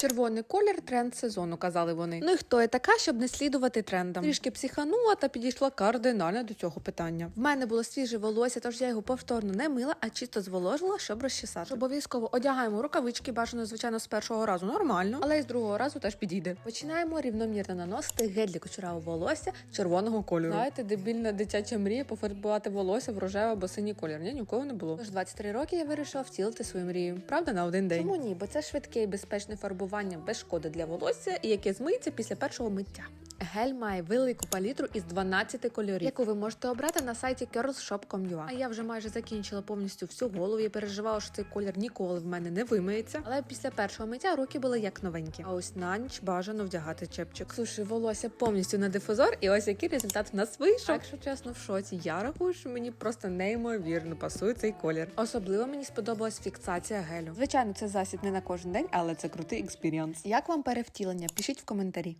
Червоний колір тренд сезону, казали вони. Ну і хто я така, щоб не слідувати трендам? Трішки психанула та підійшла кардинально до цього питання. В мене було свіже волосся, тож я його повторно не мила, а чисто зволожила, щоб розчесати. Обов'язково одягаємо рукавички, бажано, звичайно, з першого разу нормально, але й з другого разу теж підійде. Починаємо рівномірно наносити гель для кучерявого волосся червоного кольору. Знаєте, дебільна дитяча мрія пофарбувати волосся в рожевий або синій колір. Ні, ні в кого не було. Тож 23 роки я вирішила втілити свою мрію. Правда, на один день. Чому ні? Бо це швидке і безпечне фарбування без шкоди для волосся, яке змиється після першого миття. Гель має велику палітру із 12 кольорів, яку ви можете обрати на сайті girlshop.com.ua. А я вже майже закінчила повністю всю голову і переживала, що цей колір ніколи в мене не вимиється. Але після першого миття руки були як новенькі. А ось на ніч бажано вдягати чепчик. Слушай, волосся повністю на дифузор, і ось який результат в нас вийшов. Якщо чесно, в шоці. Я рахую, що мені просто неймовірно пасує цей колір. Особливо мені сподобалась фіксація гелю. Звичайно, це засіб не на кожен день, але це крутий експіріанс. Як вам перевтілення? Пишіть в коментарі.